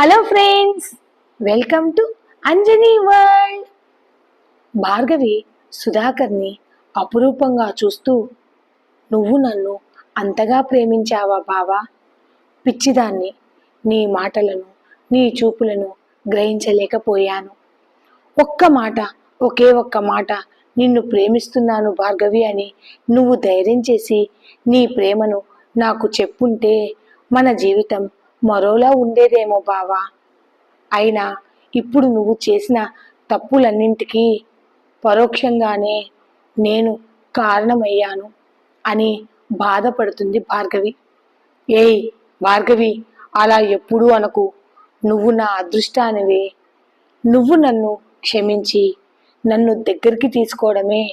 Hello friends welcome to Anjani world Bhargavi సుధాకర్ని అపురూపంగా చూస్తూ నువ్వు నన్ను అంతగా ప్రేమించావా బావా? పిచ్చిదాన్ని నీ మాటలను నీ చూపులను గ్రహించలేకపోయాను. ఒక్క మాట ఒకే ఒక్క మాట నిన్ను ప్రేమిస్తున్నాను భార్గవి అని నువ్వు ధైర్యం చేసి నీ ప్రేమను నాకు చెప్పుంటే మన జీవితం మరోలా ఉండేదేమో బావా. అయినా ఇప్పుడు నువ్వు చేసిన తప్పులన్నింటికీ పరోక్షంగానే నేను కారణమయ్యాను అని బాధపడుతుంది భార్గవి. ఏయ్ భార్గవి అలా ఎప్పుడూ అనకు. నువ్వు నా అదృష్టానివే. నువ్వు నన్ను క్షమించి నన్ను దగ్గరికి తీసుకోవడమే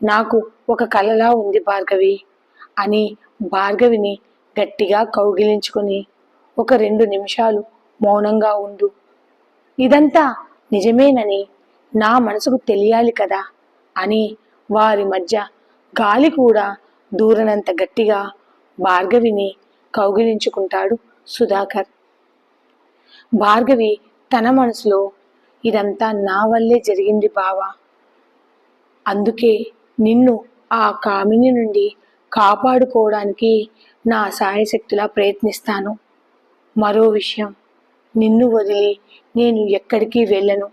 నాకు ఒక కలలా ఉంది భార్గవి అని భార్గవిని గట్టిగా కౌగిలించుకొని ఒక రెండు నిమిషాలు మౌనంగా ఉండు. ఇదంతా నిజమేనని నా మనసుకు తెలియాలి కదా అని వారి మధ్య గాలి కూడా దూరనంత గట్టిగా భార్గవిని కౌగిలించుకుంటాడు సుధాకర్. భార్గవి తన మనసులో ఇదంతా నా వల్లే జరిగింది బావా. అందుకే నిన్ను ఆ కామిని నుండి కాపాడుకోవడానికి నా సాయశక్తిలా ప్రయత్నిస్తాను. మరో విషయం. నిన్ను వదిలి నేను ఎక్కడికి వెళ్ళను.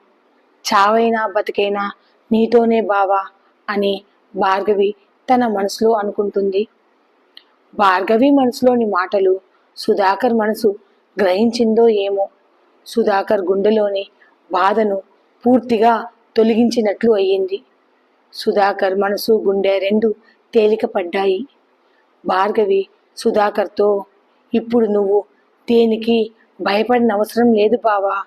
చావైనా బతికైనా నీతోనే బావా అని భార్గవి తన మనసులో అనుకుంటుంది. భార్గవి మనసులోని మాటలు సుధాకర్ మనసు గ్రహించిందో ఏమో. సుధాకర్ గుండెలోని బాధను పూర్తిగా తొలగించినట్లు అయ్యింది. సుధాకర్ మనసు గుండె రెండు తేలికపడ్డాయి. భార్గవి సుధాకర్తో ఇప్పుడు నువ్వు దేనికి భయపడిన అవసరం లేదు బావా.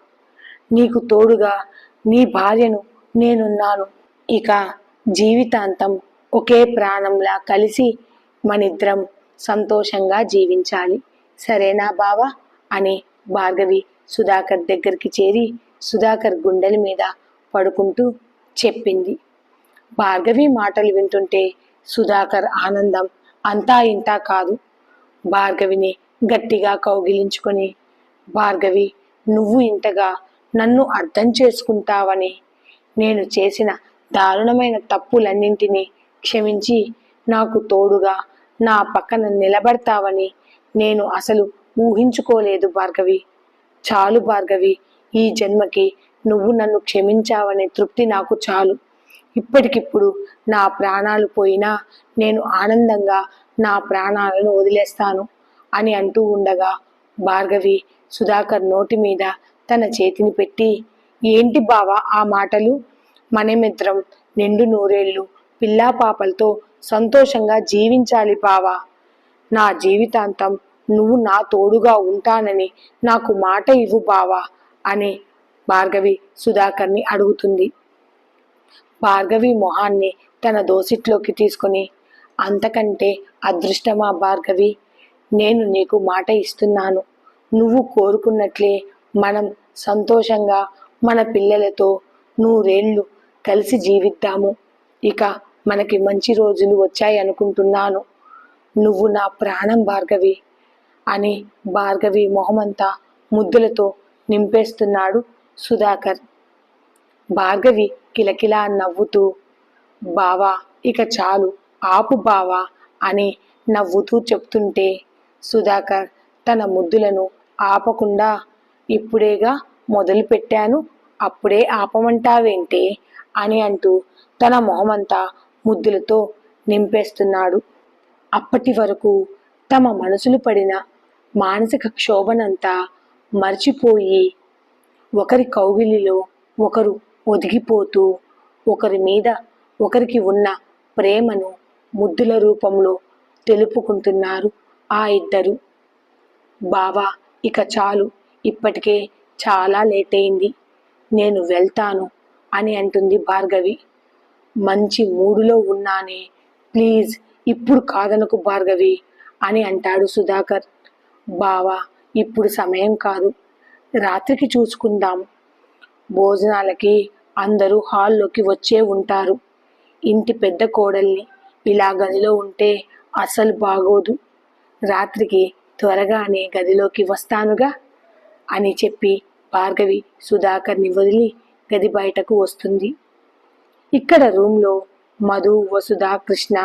నీకు తోడుగా నీ భార్యను నేనున్నాను. ఇక జీవితాంతం ఒకే ప్రాణంలా కలిసి మనిద్దరం సంతోషంగా జీవించాలి. సరేనా బావా? అని భార్గవి సుధాకర్ దగ్గరికి చేరి సుధాకర్ గుండెల మీద పడుకుంటూ చెప్పింది. భార్గవి మాటలు వింటుంటే సుధాకర్ ఆనందం అంతా ఇంతా కాదు. భార్గవిని గట్టిగా కౌగిలించుకొని భార్గవి నువ్వు ఇంతగా నన్ను అర్థం చేసుకుంటావని నేను చేసిన దారుణమైన తప్పులన్నింటినీ క్షమించి నాకు తోడుగా నా పక్కన నిలబడతావని నేను అసలు ఊహించుకోలేదు భార్గవి. చాలు భార్గవి ఈ జన్మకి నువ్వు నన్ను క్షమించావనే తృప్తి నాకు చాలు. ఇప్పటికిప్పుడు నా ప్రాణాలు పోయినా నేను ఆనందంగా నా ప్రాణాలను వదిలేస్తాను. అని అంటూ ఉండగా భార్గవి సుధాకర్ నోటి మీద తన చేతిని పెట్టి ఏంటి బావా ఆ మాటలు? మనమిద్దరం నిండు నూరేళ్ళు పిల్లా పాపలతో సంతోషంగా జీవించాలి బావా. నా జీవితాంతం నువ్వు నా తోడుగా ఉంటానని నాకు మాట ఇవ్వు బావా అని భార్గవి సుధాకర్ని అడుగుతుంది. భార్గవి మొహాన్ని తన దోసిట్లోకి తీసుకుని అంతకంటే అదృష్టమా భార్గవి? నేను నీకు మాట ఇస్తున్నాను. నువ్వు కోరుకున్నట్లే మనం సంతోషంగా మన పిల్లలతో నూరేళ్ళు కలిసి జీవిద్దాము. ఇక మనకి మంచి రోజులు వచ్చాయి అనుకుంటున్నాను. నువ్వు నా ప్రాణం భార్గవి అని భార్గవి మొహమంతా ముద్దులతో నింపేస్తున్నాడు సుధాకర్. భార్గవి కిలకిలా నవ్వుతూ బావా ఇక చాలు ఆపు బావా అని నవ్వుతూ చెప్తుంటే సుధాకర్ తన ముద్దులను ఆపకుండా ఇప్పుడేగా మొదలు పెట్టాను అప్పుడే ఆపమంటావేంటే? అని అంటూ తన మొహమంతా ముద్దులతో నింపేస్తున్నాడు. అప్పటి వరకు తమ మనసులు పడిన మానసిక క్షోభనంతా మర్చిపోయి ఒకరి కౌగిలిలో ఒకరు ఒదిగిపోతూ ఒకరి మీద ఒకరికి ఉన్న ప్రేమను ముద్దుల రూపంలో తెలుపుకుంటున్నారు. ఆ ఇద్దరు. బావా ఇక చాలు. ఇప్పటికే చాలా లేట్ అయింది నేను వెళ్తాను అని అంటుంది భార్గవి. మంచి మూడులో ఉన్నానే. ప్లీజ్ ఇప్పుడు కాదనకు భార్గవి అని అంటాడు సుధాకర్. బావా ఇప్పుడు సమయం కాదు. రాత్రికి చూసుకుందాం. భోజనాలకి అందరూ హాల్లోకి వచ్చే ఉంటారు. ఇంటి పెద్ద కోడల్ని ఇలా గదిలో ఉంటే అసలు బాగోదు. రాత్రికి త్వరగానే గదిలోకి వస్తానుగా అని చెప్పి భార్గవి సుధాకర్ని వదిలి గది బయటకు వస్తుంది. ఇక్కడ రూమ్లో మధు వసుధ కృష్ణ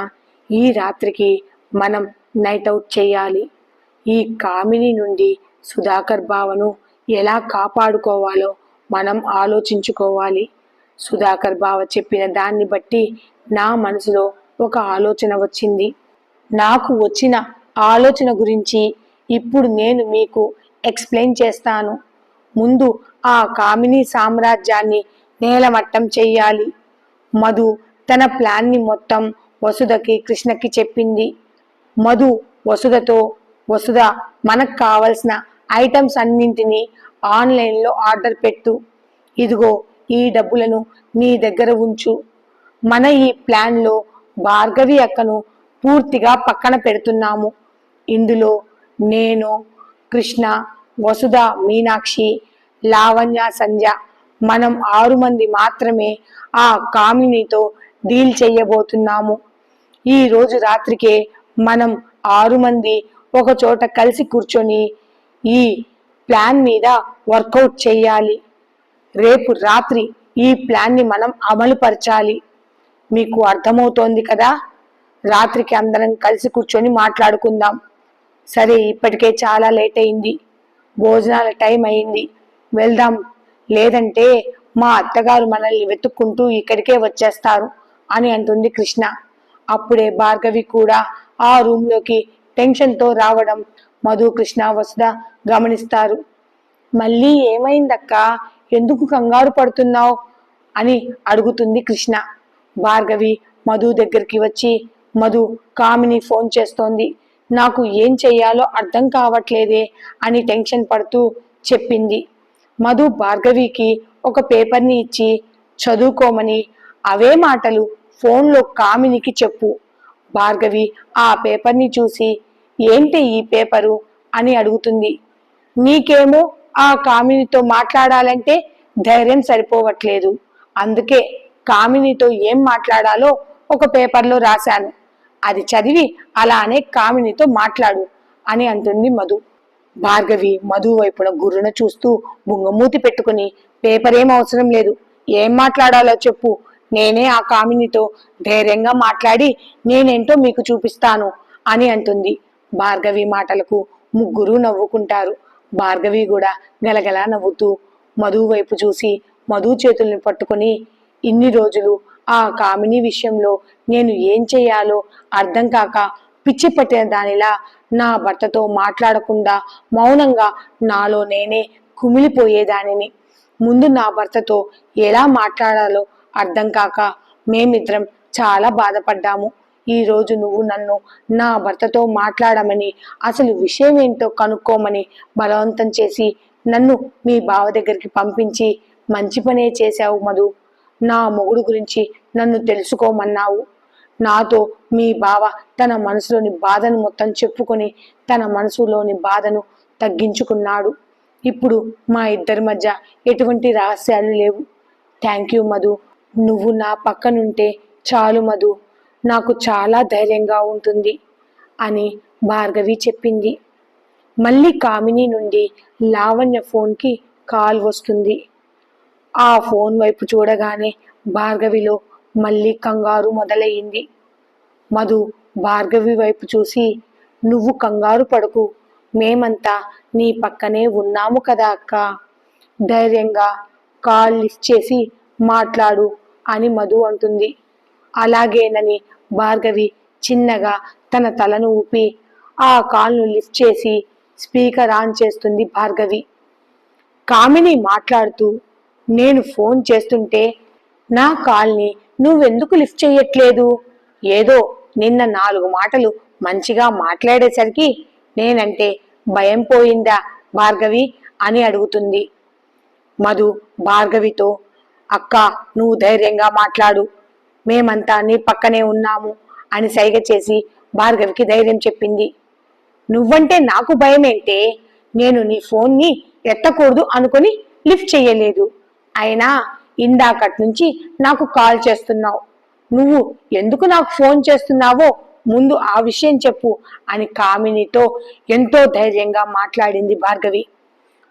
ఈ రాత్రికి మనం నైట్ అవుట్ చేయాలి. ఈ కామిని నుండి సుధాకర్ బావను ఎలా కాపాడుకోవాలో మనం ఆలోచించుకోవాలి. సుధాకర్ బావ చెప్పిన దాన్ని బట్టి నా మనసులో ఒక ఆలోచన వచ్చింది. నాకు వచ్చిన ఆలోచన గురించి ఇప్పుడు నేను మీకు ఎక్స్ప్లెయిన్ చేస్తాను. ముందు ఆ కామిని సామ్రాజ్యాన్ని నేలమట్టం చెయ్యాలి మధు తన ప్లాన్ని మొత్తం వసుధకి కృష్ణకి చెప్పింది. మధు వసుధతో వసుధ మనకు కావలసిన ఐటమ్స్ అన్నింటినీ ఆన్లైన్లో ఆర్డర్ పెట్టు. ఇదిగో ఈ డబ్బులను నీ దగ్గర ఉంచు. మన ఈ ప్లాన్లో భార్గవి అక్కను పూర్తిగా పక్కన పెడుతున్నాము. ఇందులో నేను కృష్ణ వసుధ మీనాక్షి లావణ్య సంధ్య మనం ఆరు మంది మాత్రమే ఆ కామినితో డీల్ చెయ్యబోతున్నాము ఈ రోజు రాత్రికే మనం ఆరు మంది ఒక చోట కలిసి కూర్చొని ఈ ప్లాన్ మీద వర్కౌట్ చేయాలి. రేపు రాత్రి ఈ ప్లాన్ని మనం అమలు పరచాలి మీకు అర్థమవుతోంది కదా? రాత్రికి అందరం కలిసి కూర్చొని మాట్లాడుకుందాం. సరే ఇప్పటికే చాలా లేట్ అయింది. భోజనాల టైం అయింది. వెళ్దాం. లేదంటే మా అత్తగారు మనల్ని వెతుక్కుంటూ ఇక్కడికే వచ్చేస్తారు అని అంటుంది కృష్ణ. అప్పుడే భార్గవి కూడా ఆ రూమ్లోకి టెన్షన్తో రావడం మధు కృష్ణ వసుధ గమనిస్తారు. మళ్ళీ ఏమైందక్క? ఎందుకు కంగారు పడుతున్నావు? అని అడుగుతుంది కృష్ణ. భార్గవి మధు దగ్గరికి వచ్చి మధు కామిని ఫోన్ చేస్తోంది. నాకు ఏం చెయ్యాలో అర్థం కావట్లేదే అని టెన్షన్ పడుతూ చెప్పింది. మధు భార్గవికి ఒక పేపర్ని ఇచ్చి చదువుకోమని అవే మాటలు ఫోన్లో కామినికి చెప్పు. భార్గవి ఆ పేపర్ని చూసి ఏంటి ఈ పేపరు? అని అడుగుతుంది. నీకేమో ఆ కామినితో మాట్లాడాలంటే ధైర్యం సరిపోవట్లేదు. అందుకే కామినితో ఏం మాట్లాడాలో ఒక పేపర్లో రాశాను. అది చదివి అలానే కామినితో మాట్లాడు అని అంటుంది మధు. భార్గవి మధు వైపున గుర్రున చూస్తూ బుంగమూతి పెట్టుకుని పేపర్ ఏం అవసరం లేదు. ఏం మాట్లాడాలో చెప్పు. నేనే ఆ కామినితో ధైర్యంగా మాట్లాడి నేనేంటో మీకు చూపిస్తాను అని అంటుంది భార్గవి మాటలకు. ముగ్గురు నవ్వుకుంటారు. భార్గవి కూడా గలగలా నవ్వుతూ మధు వైపు చూసి మధు చేతుల్ని పట్టుకొని ఇన్ని రోజులు ఆ కామిని విషయంలో నేను ఏం చేయాలో అర్థం కాక పిచ్చి పట్టిన దానిలా నా భర్తతో మాట్లాడకుండా మౌనంగా నాలో నేనే కుమిలిపోయేదానిని. ముందు నా భర్తతో ఎలా మాట్లాడాలో అర్థం కాక మేమిద్దరం చాలా బాధపడ్డాము. ఈ రోజు నువ్వు నన్ను నా భర్తతో మాట్లాడమని అసలు విషయం ఏంటో కనుక్కోమని బలవంతం చేసి నన్ను మీ బావ దగ్గరికి పంపించి మంచి పనే చేశావు మధు. నా మొగుడు గురించి నన్ను తెలుసుకోమన్నావు. నాతో మీ బావ తన మనసులోని బాధను మొత్తం చెప్పుకొని తన మనసులోని బాధను తగ్గించుకున్నాడు. ఇప్పుడు మా ఇద్దరి మధ్య ఎటువంటి రహస్యాలు లేవు. Thank you Madhu. నువ్వు నా పక్కనుంటే చాలు మధు. నాకు చాలా ధైర్యంగా ఉంటుంది అని భార్గవి చెప్పింది. మళ్ళీ కామిని నుండి లావణ్య ఫోన్కి కాల్ వస్తుంది. ఆ ఫోన్ వైపు చూడగానే భార్గవిలో మళ్ళీ కంగారు మొదలయ్యింది. మధు భార్గవి వైపు చూసి నువ్వు కంగారు పడకు. మేమంతా నీ పక్కనే ఉన్నాము కదా అక్క. ధైర్యంగా కాల్ లిఫ్ట్ చేసి మాట్లాడు అని మధు అంటుంది. అలాగేనని భార్గవి చిన్నగా తన తలను ఊపి ఆ కాల్ను లిఫ్ట్ చేసి స్పీకర్ ఆన్ చేస్తుంది భార్గవి. కామిని మాట్లాడుతూ నేను ఫోన్ చేస్తుంటే నా కాల్ని నువ్వెందుకు లిఫ్ట్ చేయట్లేదు ఏదో నిన్న నాలుగు మాటలు మంచిగా మాట్లాడేసరికి నేనంటే భయం పోయిందా భార్గవి అని అడుగుతుంది. మధు భార్గవితో అక్క నువ్వు ధైర్యంగా మాట్లాడు. మేమంతా నీ పక్కనే ఉన్నాము అని సైగ చేసి భార్గవికి ధైర్యం చెప్పింది. నువ్వంటే నాకు భయమేంటే నేను నీ ఫోన్ని ఎత్తకూడదు అనుకుని లిఫ్ట్ చెయ్యలేదు. అయినా ఇందాకటి నుంచి నాకు కాల్ చేస్తున్నావు. నువ్వు ఎందుకు నాకు ఫోన్ చేస్తున్నావో ముందు ఆ విషయం చెప్పు అని కామినితో ఎంతో ధైర్యంగా మాట్లాడింది భార్గవి.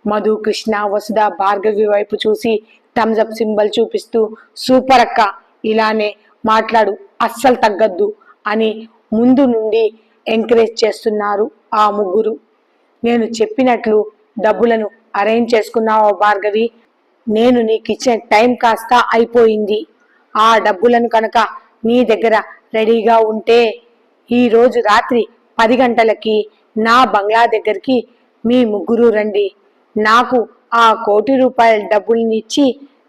మధు కృష్ణ వసుధ భార్గవి వైపు చూసి థమ్స్అప్ సింబల్ చూపిస్తూ సూపర్ అక్క ఇలానే మాట్లాడు అస్సలు తగ్గద్దు అని ముందు నుండి ఎంకరేజ్ చేస్తున్నారు ఆ ముగ్గురు. నేను చెప్పినట్లు డబ్బులను అరేంజ్ చేసుకున్నావా భార్గవి? నేను నీకు ఇచ్చిన టైం కాస్త అయిపోయింది. ఆ డబ్బులను కనుక నీ దగ్గర రెడీగా ఉంటే ఈరోజు రాత్రి పది గంటలకి నా బంగ్లా దగ్గరికి మీ ముగ్గురు రండి. నాకు ఆ కోటి రూపాయల డబ్బులనిచ్చి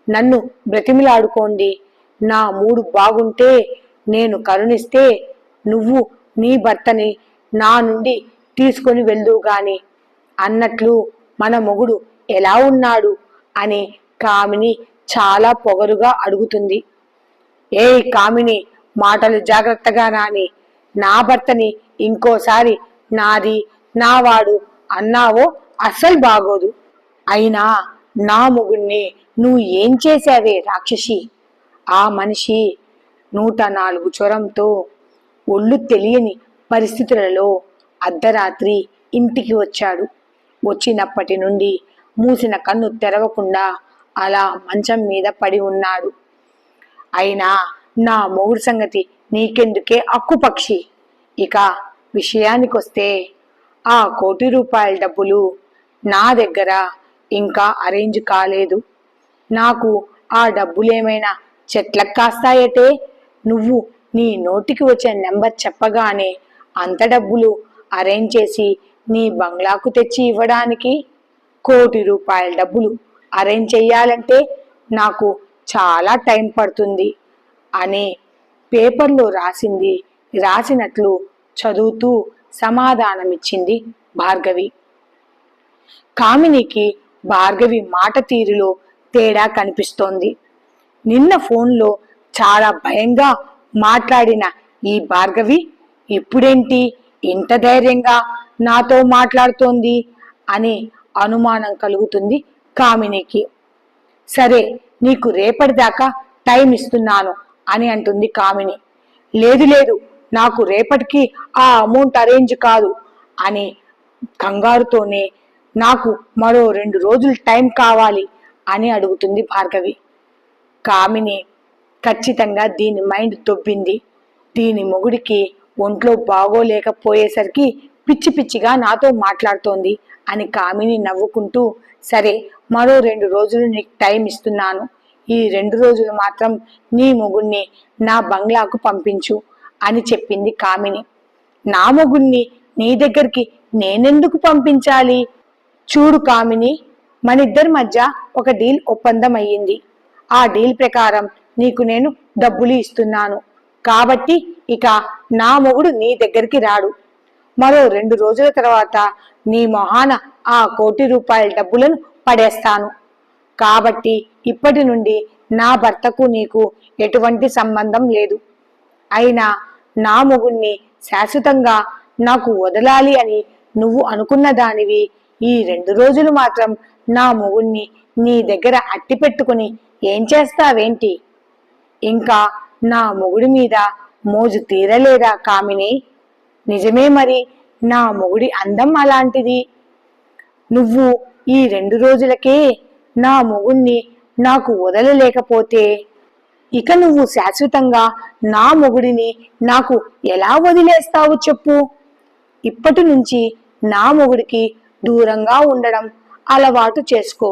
నన్ను బ్రతిమిలాడుకోండి. నా మూడు బాగుంటే నేను కరుణిస్తే నువ్వు నీ భర్తని నా నుండి తీసుకొని వెళ్దు గాని. అన్నట్లు మన మొగుడు ఎలా ఉన్నాడు అని కామిని చాలా పొగరుగా అడుగుతుంది. ఏయ్ కామిని మాటలు జాగ్రత్తగా రాని నా భర్తని ఇంకోసారి నాది నావాడు అన్నావో అస్సలు బాగోదు. అయినా నా మొగుణ్ణి నువ్వు ఏం చేశావే రాక్షసి? ఆ మనిషి నూట నాలుగు జ్వరంతో ఒళ్ళు తెలియని పరిస్థితులలో అర్ధరాత్రి ఇంటికి వచ్చాడు. వచ్చినప్పటి నుండి మూసిన కన్ను తెరవకుండా అలా మంచం మీద పడి ఉన్నాడు. అయినా నా మొగుడు సంగతి నీకెందుకే అక్కుపక్షి ఇక విషయానికొస్తే ఆ కోటి రూపాయల డబ్బులు నా దగ్గర ఇంకా అరేంజ్ కాలేదు. నాకు ఆ డబ్బులేమైనా చెట్లకు కాస్తాయటే? నువ్వు నీ నోటికి వచ్చే నెంబర్ చెప్పగానే అంత డబ్బులు అరేంజ్ చేసి నీ బంగ్లాకు తెచ్చి ఇవ్వడానికి? కోటి రూపాయల డబ్బులు అరేంజ్ చేయాలంటే నాకు చాలా టైం పడుతుంది అని పేపర్లో రాసింది రాసినట్లు చదువుతూ సమాధానమిచ్చింది భార్గవి. కామినికి భార్గవి మాట తీరులో తేడా కనిపిస్తోంది. నిన్న ఫోన్లో చాలా భయంగా మాట్లాడిన ఈ భార్గవి ఇప్పుడేంటి ఇంత ధైర్యంగా నాతో మాట్లాడుతోంది అని అనుమానం కలుగుతుంది కామినికి. సరే నీకు రేపటిదాకా టైం ఇస్తున్నాను అని అంటుంది కామిని. లేదు లేదు నాకు రేపటికి ఆ అమౌంట్ అరేంజ్ కాదు అని కంగారుతోనే నాకు మరో రెండు రోజులు టైం కావాలి అని అడుగుతుంది భార్గవి. కామిని ఖచ్చితంగా దీని మైండ్ తొబ్బింది. దీని మొగుడికి ఒంట్లో బాగోలేకపోయేసరికి పిచ్చి పిచ్చిగా నాతో మాట్లాడుతోంది అని కామిని నవ్వుకుంటూ సరే మరో రెండు రోజులు నీకు టైం ఇస్తున్నాను. ఈ రెండు రోజులు మాత్రం నీ మొగుణ్ణి నా బంగ్లాకు పంపించు అని చెప్పింది కామిని. నా మొగుణ్ణి నీ దగ్గరికి నేనెందుకు పంపించాలి? చూడు కామిని మనిద్దరి మధ్య ఒక డీల్ ఒప్పందం అయ్యింది ఆ డీల్ ప్రకారం నీకు నేను డబ్బులు ఇస్తున్నాను. కాబట్టి ఇక నా మొగుడు నీ దగ్గరికి రాడు. మరో రెండు రోజుల తర్వాత నీ మొహాన ఆ కోటి రూపాయల డబ్బులను పడేస్తాను. కాబట్టి ఇప్పటి నుండి నా భర్తకు నీకు ఎటువంటి సంబంధం లేదు. అయినా నా మొగుణ్ణి శాశ్వతంగా నాకు వదలాలి అని నువ్వు అనుకున్న దానివి ఈ రెండు రోజులు మాత్రం నా మొగుణ్ణి నీ దగ్గర అట్టి పెట్టుకుని ఏం చేస్తావేంటి? ఇంకా నా మొగుడి మీద మోజు తీరలేదా కామిని? నిజమే మరి నా మొగుడి అందం అలాంటిది. నువ్వు ఈ రెండు రోజులకే నా మొగుణ్ణి నాకు వదలలేకపోతే ఇక నువ్వు శాశ్వతంగా నా మొగుడిని నాకు ఎలా వదిలేస్తావు చెప్పు. ఇప్పటి నుంచి నా మొగుడికి దూరంగా ఉండడం అలవాటు చేసుకో.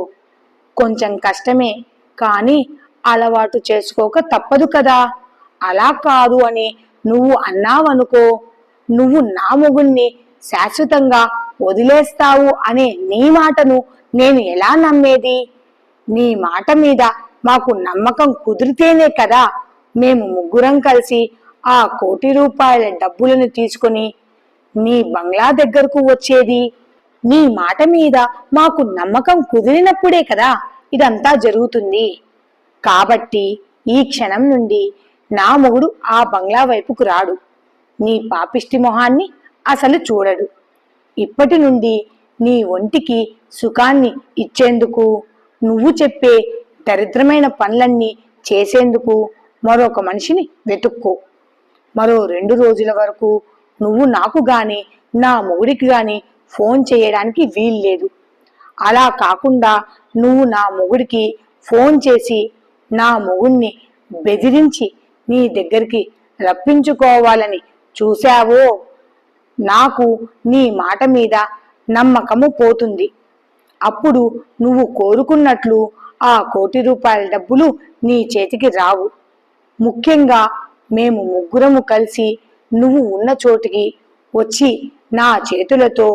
కొంచెం కష్టమే కానీ అలవాటు చేసుకోక తప్పదు కదా. అలా కాదు అని నువ్వు అన్నావనుకో నువ్వు నా మొగుణ్ణి శాశ్వతంగా వదిలేస్తావు అనే నీ మాటను నేను ఎలా నమ్మేది? నీ మాట మీద మాకు నమ్మకం కుదిరితేనే కదా మేము ముగ్గురం కలిసి ఆ కోటి రూపాయల డబ్బులను తీసుకొని నీ బంగ్లా దగ్గరకు వచ్చేది? నీ మాట మీద మాకు నమ్మకం కుదిరినప్పుడే కదా ఇదంతా జరుగుతుంది. కాబట్టి ఈ క్షణం నుండి నా మొగుడు ఆ బంగ్లా వైపుకు రాడు. నీ పాపిష్టి మొహాన్ని అసలు చూడడు. ఇప్పటి నుండి నీ ఒంటికి సుఖాన్ని ఇచ్చేందుకు నువ్వు చెప్పే దరిద్రమైన పనులన్నీ చేసేందుకు మరొక మనిషిని వెతుక్కో. మరో రెండు రోజుల వరకు నువ్వు నాకు గాని నా మొగుడికి గాని ఫోన్ చేయడానికి వీల్లేదు. అలా కాకుండా నువ్వు నా మొగుడికి ఫోన్ చేసి నా మొగుణ్ణి బెదిరించి నీ దగ్గరికి రప్పించుకోవాలని చూశావో? నాకు నీ మాట మీద నమ్మకము పోతుంది. అప్పుడు నువ్వు కోరుకున్నట్లు ఆ కోటి రూపాయల డబ్బులు నీ చేతికి రావు. ముఖ్యంగా మేము ముగ్గురము కలిసి నువ్వు ఉన్న చోటికి వచ్చి నా చేతులతో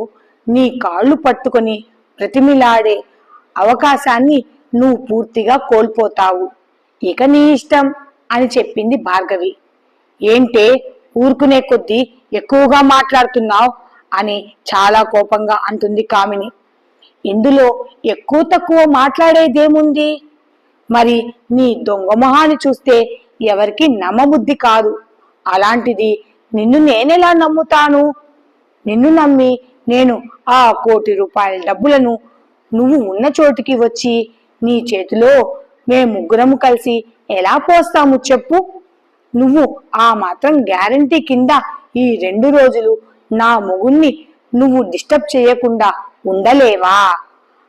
నీ కాళ్ళు పట్టుకొని ప్రతిమిలాడే అవకాశాన్ని నువ్వు పూర్తిగా కోల్పోతావు. ఇక నీ ఇష్టం అని చెప్పింది భార్గవి. ఏంటే ఊరుకునే కొద్దీ ఎక్కువగా మాట్లాడుతున్నావు అని చాలా కోపంగా అంటుంది కామిని. ఇందులో ఎక్కువ తక్కువ మాట్లాడేదేముంది? మరి నీ దొంగ మొహాన్ని చూస్తే ఎవరికి నమ్మబుద్ధి కాదు. అలాంటిది నిన్ను నేనెలా నమ్ముతాను? నిన్ను నమ్మి నేను ఆ కోటి రూపాయల డబ్బులను నువ్వు ఉన్న చోటుకి వచ్చి నీ చేతిలో మేము ముగ్గురము కలిసి ఎలా పోస్తాము చెప్పు? నువ్వు ఆ మాత్రం గ్యారంటీ కింద ఈ రెండు రోజులు నా మొగుణ్ణి నువ్వు డిస్టర్బ్ చేయకుండా ఉండలేవా?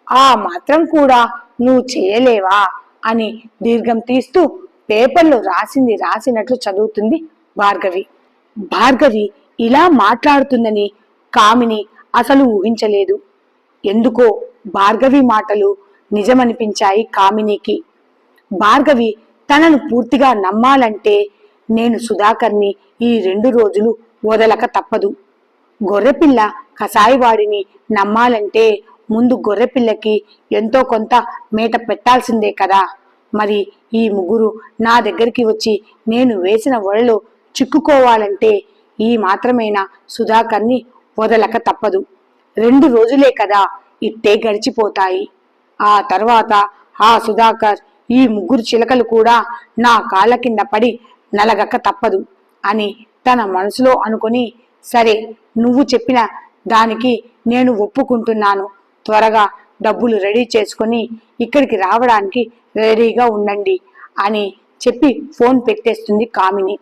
ఆ మాత్రం కూడా నువ్వు చేయలేవా? అని దీర్ఘం తీస్తూ పేపర్లో రాసింది రాసినట్లు చదువుతుంది భార్గవి. భార్గవి ఇలా మాట్లాడుతుందని కామిని అసలు ఊహించలేదు. ఎందుకో భార్గవి మాటలు నిజమనిపించాయి కామినికి. భార్గవి తనను పూర్తిగా నమ్మాలంటే నేను సుధాకర్ని ఈ రెండు రోజులు వదలక తప్పదు. గొర్రెపిల్ల కసాయివాడిని నమ్మాలంటే ముందు గొర్రెపిల్లకి ఎంతో కొంత మేట పెట్టాల్సిందే కదా. మరి ఈ ముగ్గురు నా దగ్గరికి వచ్చి నేను వేసిన వలలో చిక్కుకోవాలంటే ఈ మాత్రమేనా సుధాకర్ని వదలక తప్పదు. రెండు రోజులే కదా ఇట్టే గడిచిపోతాయి. ఆ తర్వాత ఆ సుధాకర్ ఈ ముగ్గురు చిలకలు కూడా నా కాళ్ళ కింద పడి నలగక తప్పదు అని తన మనసులో అనుకుని సరే నువ్వు చెప్పిన దానికి నేను ఒప్పుకుంటున్నాను. త్వరగా డబ్బులు రెడీ చేసుకొని ఇక్కడికి రావడానికి రెడీగా ఉండండి అని చెప్పి ఫోన్ పెట్టేస్తుంది కామిని.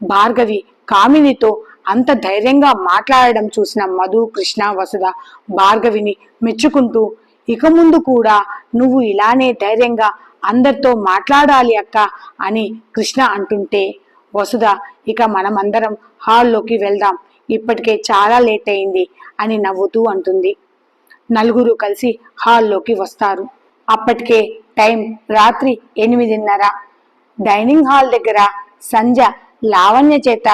భార్గవి కామినితో అంత ధైర్యంగా మాట్లాడడం చూసిన మధు కృష్ణ వసుధ భార్గవిని మెచ్చుకుంటూ ఇక ముందు కూడా నువ్వు ఇలానే ధైర్యంగా అందరితో మాట్లాడాలి అక్క అని కృష్ణ అంటుంటే వసుధ ఇక మనమందరం హాల్లోకి వెళ్దాం. ఇప్పటికే చాలా లేట్ అయింది అని నవ్వుతూ అంటుంది. నలుగురు కలిసి హాల్లోకి వస్తారు. అప్పటికే టైం రాత్రి ఎనిమిదిన్నర. డైనింగ్ హాల్ దగ్గర సంజ లావణ్య చేత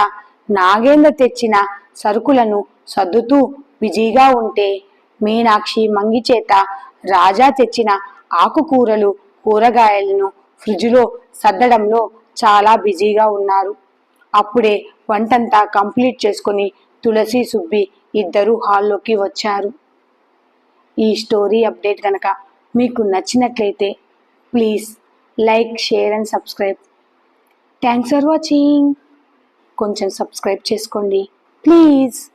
నాగేంద్ర తెచ్చిన సరుకులను సర్దుతూ బిజీగా ఉంటే మీనాక్షి మంగి చేత రాజా తెచ్చిన ఆకుకూరలు కూరగాయలను ఫ్రిడ్జ్లో సర్దడంలో చాలా బిజీగా ఉన్నారు. అప్పుడే వంటంతా కంప్లీట్ చేసుకుని తులసి సుబ్బి ఇద్దరు హాల్లోకి వచ్చారు. ఈ స్టోరీ అప్డేట్ కనుక మీకు నచ్చినట్లయితే please like share and subscribe. Thanks for watching. కొంచెం సబ్స్క్రైబ్ చేసుకోండి. ప్లీజ్.